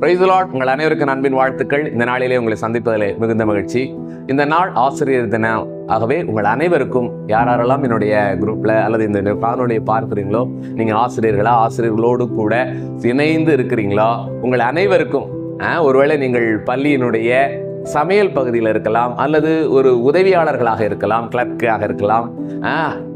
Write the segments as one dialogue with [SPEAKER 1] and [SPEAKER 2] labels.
[SPEAKER 1] பிரைஸ்லாட் உங்கள் அனைவருக்கும் அன்பின் வாழ்த்துக்கள். இந்த நாளிலே உங்களை சந்திப்பதிலே மிகுந்த மகிழ்ச்சி. இந்த நாள் ஆசிரியர் தினம் ஆகவே உங்கள் அனைவருக்கும் யார் யாரெல்லாம் என்னுடைய குரூப்பில் அல்லது இந்த காணொலியை பார்க்குறீங்களோ நீங்கள் ஆசிரியர்களா ஆசிரியர்களோடு கூட இணைந்து இருக்கிறீங்களோ உங்கள் அனைவருக்கும் ஒருவேளை நீங்கள் பள்ளியினுடைய சமையல் பகுதியில் இருக்கலாம் அல்லது ஒரு உதவியாளர்களாக இருக்கலாம் கிளர்க்காக இருக்கலாம்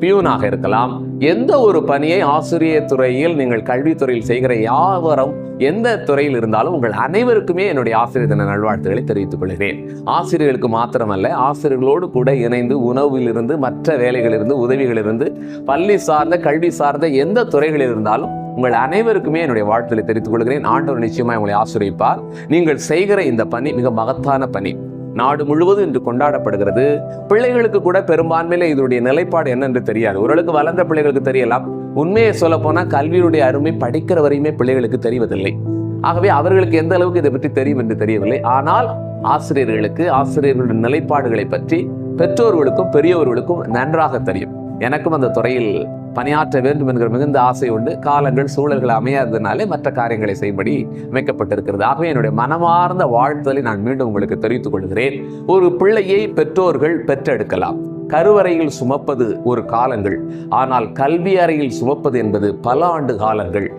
[SPEAKER 1] பியூனாக இருக்கலாம். எந்த ஒரு பணியை ஆசிரியர் துறையில் நீங்கள் கல்வித்துறையில் செய்கிற யாவரும் எந்த துறையில் இருந்தாலும் உங்கள் அனைவருக்குமே என்னுடைய ஆசிரியர் தின நல்வாழ்த்துக்களை தெரிவித்துக் கொள்கிறேன். ஆசிரியர்களுக்கு மாத்திரமல்ல ஆசிரியர்களோடு கூட இணைந்து உணவிலிருந்து மற்ற வேலைகளிலிருந்து உதவிகளிலிருந்து பள்ளி சார்ந்த கல்வி சார்ந்த எந்த துறைகளில் இருந்தாலும் உங்கள் அனைவருக்குமே என்னுடைய வாழ்த்துக்களை தெரிவித்துக் கொள்கிறேன். ஆண்டவர் நிச்சயமாக உங்களை ஆசிரியப்பார். நீங்கள் செய்கிற இந்த பணி மிக மகத்தான பணி. நாடு முழுவதும் இன்று கொண்டாடப்படுகிறது. பிள்ளைகளுக்கு கூட பெரும்பான்மையில இதனுடைய நிலைப்பாடு என்னென்று தெரியாது. ஓரளவுக்கு வளர்ந்த பிள்ளைகளுக்கு தெரியலாம். உண்மையை சொல்ல போனால் கல்வியினுடைய அருமை படிக்கிற வரையுமே பிள்ளைகளுக்கு தெரிவதில்லை. ஆகவே அவர்களுக்கு எந்த அளவுக்கு இதை பற்றி தெரியும் என்று தெரியவில்லை. ஆனால் ஆசிரியர்களுக்கு ஆசிரியர்களுடைய நிலைப்பாடுகளை பற்றி பெற்றோர்களுக்கும் பெரியவர்களுக்கும் நன்றாக தெரியும். எனக்கும் அந்த துறையில் பணியாற்ற வேண்டும் என்கிற மிகுந்த ஆசை உண்டு. காலங்கள் சூழல்கள் அமையாததுனாலே மற்ற காரியங்களை செய்யும்படி அமைக்கப்பட்டிருக்கிறது. ஆகவே என்னுடைய மனமார்ந்த வாழ்த்தலை நான் மீண்டும் உங்களுக்கு தெரிவித்துக் கொள்கிறேன். ஒரு பிள்ளையை பெற்றோர்கள் பெற்றெடுக்கலாம். கருவறையில் சுமப்பது ஒரு காலங்கள். ஆனால் கல்வி அறையில் சுமப்பது என்பது பல ஆண்டு காலங்கள்.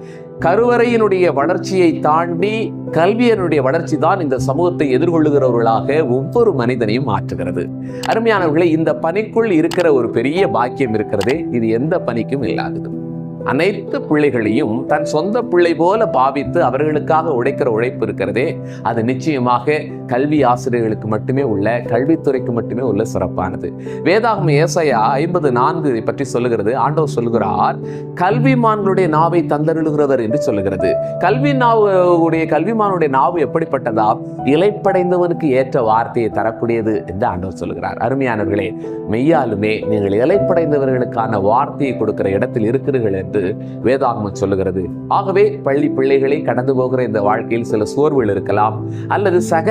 [SPEAKER 1] கருவறையினுடைய வளர்ச்சியை தாண்டி கல்வியனுடைய வளர்ச்சி தான் இந்த சமூகத்தை எதிர்கொள்ளுகிறவர்களாக ஒவ்வொரு மனிதனையும் மாற்றுகிறது. அருமையானவர்களே இந்த பணிக்குள் இருக்கிற ஒரு பெரிய பாக்கியம் இருக்கிறதே இது எந்த பணிக்கும் இல்லாதது. அனைத்து பிள்ளைகளையும் தன் சொந்த பிள்ளை போல பாவித்து அவர்களுக்காக உழைக்கிற உழைப்பு இருக்கிறதே அது நிச்சயமாக கல்வி ஆசிரியர்களுக்கு மட்டுமே உள்ள கல்வித்துறைக்கு மட்டுமே உள்ள சிறப்பானது. வேதாகம் ஏசையா ஐம்பது நான்கு இதை பற்றி சொல்லுகிறது. ஆண்டவர் சொல்லுகிறார் கல்விமான்களுடைய நாவை தந்தருளுகிறவர் என்று சொல்லுகிறது. கல்வி நாவுடைய கல்விமானுடைய நாவு எப்படிப்பட்டதா? இலைப்படைந்தவனுக்கு ஏற்ற வார்த்தையை தரக்கூடியது என்று ஆண்டவர் சொல்லுகிறார். அருமையானவர்களே மெய்யாலுமே நீங்கள் இலைப்படைந்தவர்களுக்கான வார்த்தையை கொடுக்கிற இடத்தில் இருக்கிறீர்கள் என்று வேதாகமம் சொல்லுகிறது. ஆகவே பள்ளி பிள்ளைகளை கடந்து போகிற இந்த வாழ்க்கையில் சில சோர்வுகள் இருக்கலாம். அல்லது சக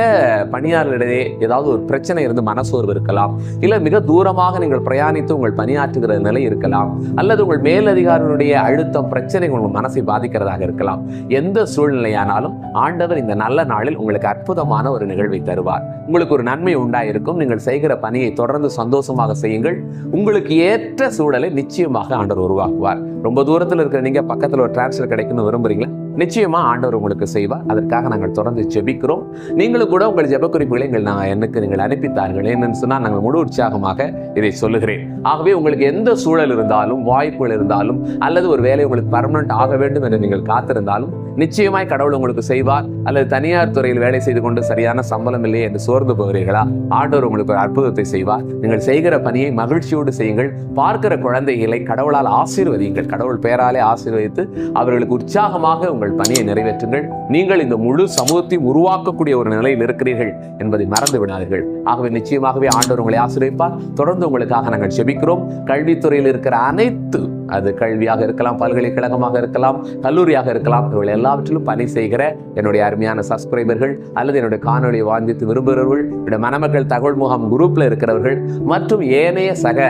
[SPEAKER 1] பணியாளர்களிடையே ஏதாவது ஒரு பிரச்சனை இருந்து மனசோர்வு இருக்கலாம். இல்ல மிக தூரமாக நீங்கள் பிரயாணித்து உங்கள் பணியாற்றுகிற நிலை இருக்கலாம். அல்லது உங்கள் மேலதிகாரிகளுடைய அழுத்தம் பிரச்சனை உங்கள் மனசை பாதிக்கிறதாக இருக்கலாம். எந்த சூழ்நிலையானாலும் ஆண்டவர் இந்த நல்ல நாளில் உங்களுக்கு அற்புதமான ஒரு நிகழ்வை தருவார். உங்களுக்கு ஒரு நன்மை உண்டாயிருக்கும். நீங்கள் செய்கிற பணியை தொடர்ந்து சந்தோஷமாக செய்யுங்கள். உங்களுக்கு ஏற்ற சூழலை நிச்சயமாக ஆண்டவர் உருவாக்குவார். ரொம்ப தூரத்தில் இருக்கிற நீங்கள் பக்கத்தில் ஒரு டிரான்ஸ்ஃபர் கிடைக்குன்னு விரும்புகிறீங்களா நிச்சயமாக ஆண்டவர் உங்களுக்கு செய்வார். அதற்காக நாங்கள் தொடர்ந்து ஜெபிக்கிறோம். நீங்களும் கூட உங்கள் ஜெப குறிப்புகளை எங்கள் நான் எனக்கு நீங்கள் அனுப்பித்தார்கள். என்னன்னு சொன்னால் நாங்கள் முழு உற்சாகமாக இதை சொல்லுகிறேன். ஆகவே உங்களுக்கு எந்த சூழல் இருந்தாலும் வாய்ப்புகள் இருந்தாலும் அல்லது ஒரு வேலை உங்களுக்கு பர்மனன்ட் ஆக வேண்டும் என்று நீங்கள் காத்திருந்தாலும் நிச்சயமாய் கடவுள் உங்களுக்கு செய்வார். அல்லது தனியார் துறையில் வேலை செய்து கொண்டு சரியான சம்பளம் இல்லையே என்று சோர்ந்து போகிறீர்களா? ஆண்டவர் உங்களுக்கு ஒரு அற்புதத்தை செய்வார். நீங்கள் செய்கிற பணியை மகிழ்ச்சியோடு செய்யுங்கள். பார்க்கிற குழந்தைகளை கடவுளால் ஆசீர்வதியுங்கள். கடவுள் பெயராலே ஆசீர்வதித்து அவர்களுக்கு உற்சாகமாக உங்கள் பணியை நிறைவேற்றுங்கள். நீங்கள் இந்த முழு சமூகத்தையும் உருவாக்கக்கூடிய ஒரு நிலையில் இருக்கிறீர்கள் என்பதை மறந்து விடாதீர்கள். ஆகவே நிச்சயமாகவே ஆண்டவர் உங்களை ஆசிரியப்பார். தொடர்ந்து உங்களுக்காக நாங்கள் செபிக்கிறோம். கல்வித்துறையில் இருக்கிற அனைத்து அது கல்வியாக இருக்கலாம் பல்கலைக்கழகமாக இருக்கலாம் கல்லூரியாக இருக்கலாம் இவர்கள் எல்லாவற்றிலும் பணி செய்கிற என்னுடைய அருமையான சப்ஸ்கிரைபர்கள் அல்லது என்னுடைய காணொலியை வாங்கித்து விரும்புகிறவர்கள் என்னுடைய மணமக்கள் தகவல் முகாம் குரூப்ல இருக்கிறவர்கள் மற்றும் ஏனைய சக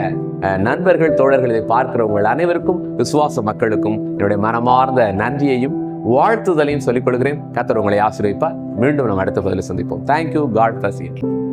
[SPEAKER 1] அஹ், நண்பர்கள் தோழர்கள் இதை பார்க்கிறவங்கள் அனைவருக்கும் விசுவாச மக்களுக்கும் என்னுடைய மனமார்ந்த நன்றியையும் வாழ்த்துதலையும் சொல்லிக் கொள்கிறேன். கத்தர் உங்களை ஆசீர்வதிப்பார். மீண்டும் நம்ம அடுத்த பதில சந்திப்போம். Thank you God bless you